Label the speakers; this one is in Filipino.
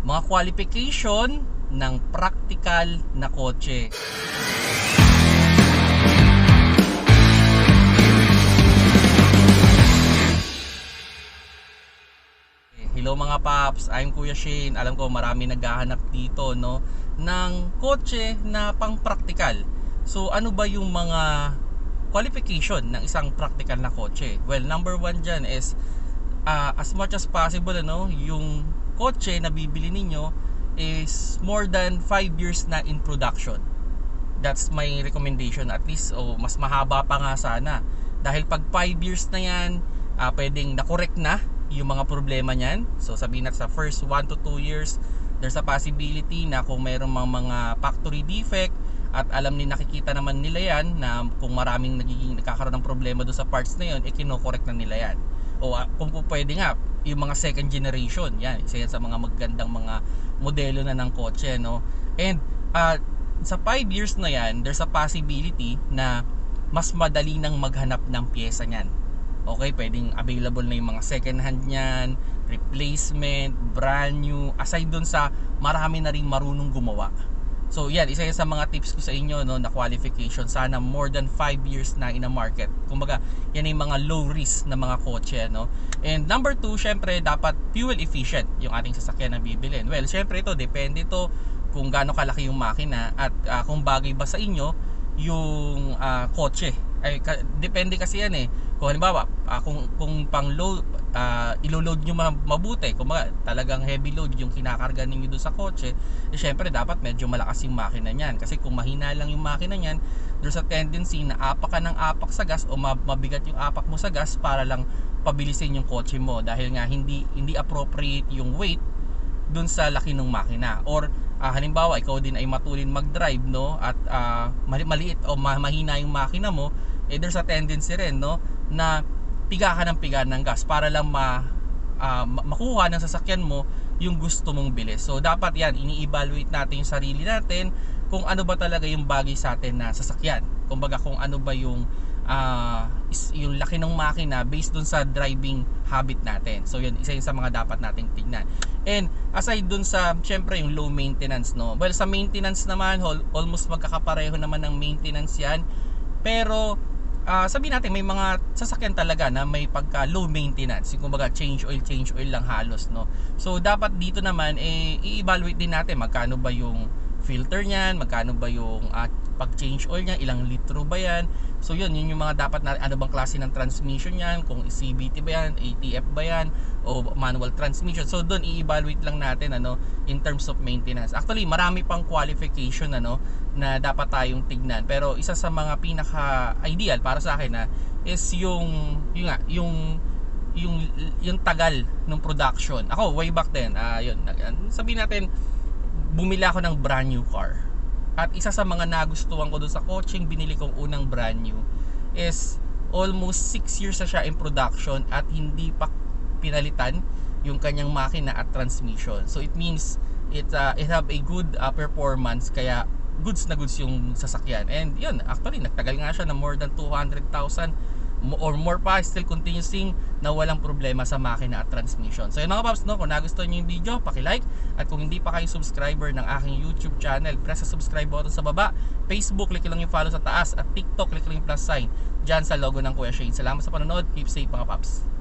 Speaker 1: mga qualification ng practical na kotse. Hello mga paps, I'm Kuya Shane. Alam ko marami naghahanap dito no ng kotse na pang practical. So ano ba yung mga qualification ng isang practical na kotse? Well, number one dyan is uh, as much as possible ano, yung kotse na bibili ninyo is more than 5 years na in production. That's my recommendation at least o mas mahaba pa nga sana. Dahil pag 5 years na yan, uh, pwedeng na-correct na yung mga problema niyan. So sabihin natin sa first 1 to 2 years, there's a possibility na kung mayroong mga, mga factory defect at alam ni nakikita naman nila yan na kung maraming nagiging nakakaroon ng problema doon sa parts na yun, eh na nila yan. O uh, kung po pwede nga, yung mga second generation, yan, isa yan sa mga magandang mga modelo na ng kotse, no? And uh, sa 5 years na yan, there's a possibility na mas madali nang maghanap ng pyesa niyan. Okay, pwedeng available na yung mga second hand niyan, replacement, brand new, aside dun sa marami na rin marunong gumawa. So yan, isa yan sa mga tips ko sa inyo no, na qualification. Sana more than 5 years na in a market. Kumbaga, yan yung mga low risk na mga kotse. No? And number 2, syempre, dapat fuel efficient yung ating sasakyan na bibilin. Well, syempre ito, depende to kung gaano kalaki yung makina at uh, kung bagay ba sa inyo yung uh, kotse. Ay, ka, depende kasi yan eh. Kung halimbawa, uh, kung, kung pang low, uh, ilo-load nyo mabuti, kung talagang heavy load yung kinakarga ninyo doon sa kotse, eh syempre dapat medyo malakas yung makina niyan. Kasi kung mahina lang yung makina niyan, there's a tendency na apak ka ng apak sa gas o mabigat yung apak mo sa gas para lang pabilisin yung kotse mo dahil nga hindi hindi appropriate yung weight dun sa laki ng makina or uh, halimbawa ikaw din ay matulin mag-drive no at uh, mali maliit o mahina yung makina mo eh there's a tendency rin no na piga ka ng piga ng gas para lang ma, uh, makuha ng sasakyan mo yung gusto mong bilis. So dapat yan, ini-evaluate natin yung sarili natin kung ano ba talaga yung bagay sa atin na sasakyan. Kumbaga kung ano ba yung uh, yung laki ng makina based dun sa driving habit natin. So yun, isa yun sa mga dapat nating tignan. And aside dun sa, syempre yung low maintenance, no? Well, sa maintenance naman, almost magkakapareho naman ng maintenance yan. Pero uh, sabihin natin may mga sasakyan talaga na may pagka low maintenance yung kumbaga change oil change oil lang halos no so dapat dito naman eh i-evaluate din natin magkano ba yung filter niyan magkano ba yung uh, pag change oil niya ilang litro ba yan? So yun yun yung mga dapat na ano bang klase ng transmission yan kung CVT ba yan ATF ba yan? O manual transmission? So doon i-evaluate lang natin ano in terms of maintenance. Actually marami pang qualification ano na dapat tayong tignan. Pero isa sa mga pinaka ideal para sa akin na is yung yung nga yung yung yung tagal ng production. Ako way back then uh, yun sabihin natin bumili ako ng brand new car at isa sa mga nagustuhan ko doon sa coaching binili kong unang brand new is almost 6 years na siya in production at hindi pa pinalitan yung kanyang makina at transmission. So it means it uh, it have a good uh, performance kaya goods na goods yung sasakyan. And yun, actually nagtagal nga siya na more than 200,000 or more pa still continuing na walang problema sa makina at transmission. So yun mga paps, no, kung nagustuhan niyo yung video, paki-like at kung hindi pa kayo subscriber ng aking YouTube channel, press sa subscribe button sa baba. Facebook, click lang yung follow sa taas at TikTok, click lang yung plus sign dyan sa logo ng Kuya Shane. Salamat sa panonood. Keep safe mga paps.